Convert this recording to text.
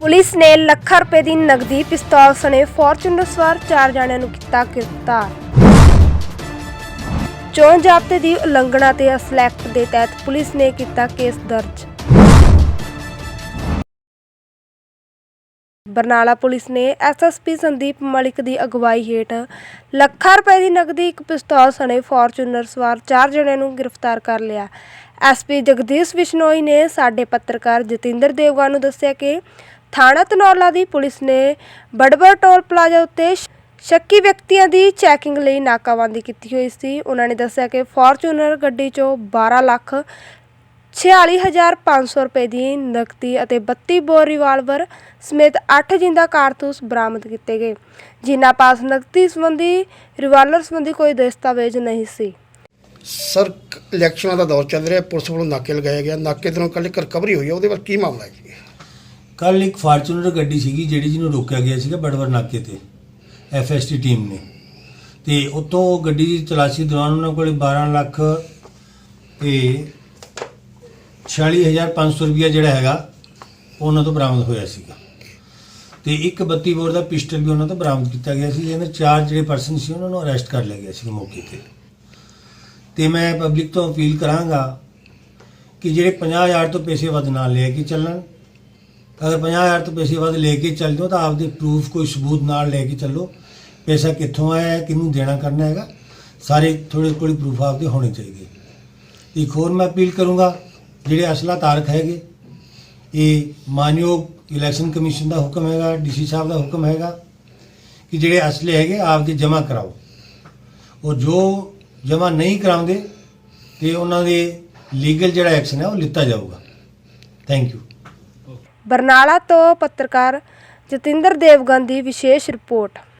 Police ਨੇ ਲੱਖਾਂ ਰੁਪਏ ਦੀ ਨਗਦੀ ਪਿਸਤੌਲ ਸਣੇ ਫੋਰਚੂਨਰ ਸਵਾਰ ਚਾਰ ਜਣਿਆਂ ਨੂੰ ਕੀਤਾ ਗ੍ਰਿਫਤਾਰ। ਚੋਣ ਜ਼ਾਬਤੇ ਦੀ ਉਲੰਘਣਾ ਤੇ ਅਸਲੈਕਟ ਦੇ ਤਹਿਤ ਪੁਲਿਸ ਨੇ ਕੀਤਾ ਕੇਸ ਦਰਜ। ਬਰਨਾਲਾ ਪੁਲਿਸ ਨੇ ਐਸਐਸਪੀ ਸੰਦੀਪ ਮਲਿਕ ਦੀ ਅਗਵਾਈ ਹੇਠ ਲੱਖਾਂ ਰੁਪਏ ਦੀ ਨਗਦੀ ਇੱਕ ਪਿਸਤੌਲ ਸਣੇ ਫੋਰਚੂਨਰ ਸਵਾਰ ਚਾਰ ਜਣਿਆਂ ਨੂੰ ਗ੍ਰਿਫਤਾਰ ਕਰ ਲਿਆ। ਐਸਪੀ ਜਗਦੀਸ਼ ਬਿਸ਼ਨੋਈ ਨੇ ਸਾਡੇ ਪੱਤਰਕਾਰ ਜਤਿੰਦਰ ਦੇਵਗਾ ਨੂੰ ਦੱਸਿਆ ਕਿ ਥਾਣਾ ਧਨੌਲਾ ਦੀ ਪੁਲਿਸ ਨੇ ਬੜਬੜ ਟੋਲ ਪਲਾਜ਼ਾ ਉੱਤੇ ਸ਼ੱਕੀ ਵਿਅਕਤੀਆਂ ਦੀ ਚੈਕਿੰਗ ਲਈ ਨਾਕਾਬੰਦੀ ਕੀਤੀ ਹੋਈ ਸੀ। ਉਹਨਾਂ ਨੇ ਦੱਸਿਆ ਕਿ ਫੋਰਚੂਨਰ ਗੱਡੀ 'ਚੋਂ 12 ਲੱਖ 46500 ਰੁਪਏ ਦੀ ਨਕਦੀ ਅਤੇ 32 ਬੋਰ ਰਿਵਾਲਵਰ ਸਮੇਤ 8 ਜਿੰਦਾ ਕਾਰਤੂਸ ਬਰਾਮਦ ਕੀਤੇ ਗਏ, ਜਿਨ੍ਹਾਂ ਪਾਸ ਨਕਦੀ ਸੰਬੰਧੀ, ਰਿਵਾਲਵਰ ਸੰਬੰਧੀ ਕੋਈ ਦਸਤਾਵੇਜ਼ ਨਹੀਂ ਸੀ। ਸਰ, ਇਲੈਕਸ਼ਨਾਂ ਦਾ ਦੌਰ ਚੱਲ ਰਿਹਾ, ਪੁਲਿਸ ਵੱਲੋਂ ਨਾਕੇ ਲਗਾਇਆ ਗਿਆ ਨਾਕੇ ਤੋਂ ਕੱਲ ਇੱਕ ਰਿਕਵਰੀ ਹੋਈ ਹੈ ਉਹਦੇ ਬਾਰੇ ਕੀ ਮਾਮਲਾ ਹੈ ਜੀ? ਕੱਲ ਇੱਕ ਫਾਰਚੂਨਰ ਗੱਡੀ ਸੀਗੀ ਜਿਹੜੀ ਜਿਹਨੂੰ ਰੋਕਿਆ ਗਿਆ ਸੀਗਾ ਬੜਵਰ ਨਾਕੇ ਤੇ ਐਫਐਸਟੀ ਟੀਮ ਨੇ। ਤੇ ਉਤੋਂ ਗੱਡੀ ਦੀ ਤਲਾਸ਼ੀ ਦੌਰਾਨ ਉਹਨਾਂ ਕੋਲੇ 12 ਲੱਖ ਤੇ 46500 ਰੁਪਇਆ ਜਿਹੜਾ ਹੈਗਾ ਉਹਨਾਂ ਤੋਂ ਬਰਾਮਦ ਹੋਇਆ ਸੀਗਾ। ਤੇ ਇੱਕ 32 ਬੋਰ ਦਾ ਪਿਸਟਲ ਵੀ ਉਹਨਾਂ ਤੋਂ ਬਰਾਮਦ ਕੀਤਾ ਗਿਆ ਸੀ, ਜਿਹਦੇ ਚਾਰ ਜਿਹੜੇ ਪਰਸਨ ਸੀ, ਉਹਨਾਂ ਨੂੰ ਅਰੈਸਟ ਕਰ ਲਿਆ ਗਿਆ ਸੀ ਮੌਕੇ ਤੇ। ਤੇ ਮੈਂ ਪਬਲਿਕ ਤੋਂ ਅਪੀਲ ਕਰਾਂਗਾ ਕਿ ਜਿਹੜੇ 50000 ਤੋਂ ਪੈਸੇ ਵੱਧ ਨਾ ਲੈ ਕੇ ਚੱਲਣ ਅਗਰ 50000 ਤੋਂ ਪੈਸੇ ਵੱਧ ਲੈ ਕੇ ਚੱਲ ਜਾਓ ਤਾਂ ਆਪਦੇ ਪ੍ਰੂਫ ਕੋਈ ਸਬੂਤ ਨਾਲ ਲੈ ਕੇ ਚੱਲੋ। ਪੈਸਾ ਕਿੱਥੋਂ ਆਇਆ ਹੈ ਕਿਹਨੂੰ ਦੇਣਾ ਕਰਨਾ ਹੈਗਾ, ਸਾਰੇ ਥੋੜੇ ਕੋਲ ਪ੍ਰੂਫ ਆਪਦੇ ਹੋਣੇ ਚਾਹੀਦੇ। ਇੱਕ ਹੋਰ ਮੈਂ ਅਪੀਲ ਕਰੂੰਗਾ, ਜਿਹੜੇ ਅਸਲਾ ਤਾਰਕ ਹੈਗੇ, ਇਹ ਮਾਨਯੋਗ ਇਲੈਕਸ਼ਨ ਕਮਿਸ਼ਨ ਦਾ ਹੁਕਮ ਹੈਗਾ ਡੀਸੀ ਸਾਹਿਬ ਦਾ ਹੁਕਮ ਹੈਗਾ, ਕਿ ਜਿਹੜੇ ਅਸਲੇ ਹੈਗੇ ਆਪਦੇ ਜਮ੍ਹਾਂ ਕਰਾਓ। ਔਰ ਜੋ ਜਮ੍ਹਾਂ ਨਹੀਂ ਕਰਾਉਂਦੇ, ਤੇ ਉਹਨਾਂ ਦੇ ਲੀਗਲ ਜਿਹੜਾ ਐਕਸ਼ਨ ਹੈ ਉਹ ਲਿੱਤਾ ਜਾਊਗਾ। ਥੈਂਕ ਯੂ ਬਰਨਾਲਾ ਤੋਂ ਪੱਤਰਕਾਰ ਜਤਿੰਦਰ ਦੇਵਗਨ ਦੀ ਵਿਸ਼ੇਸ਼ ਰਿਪੋਰਟ।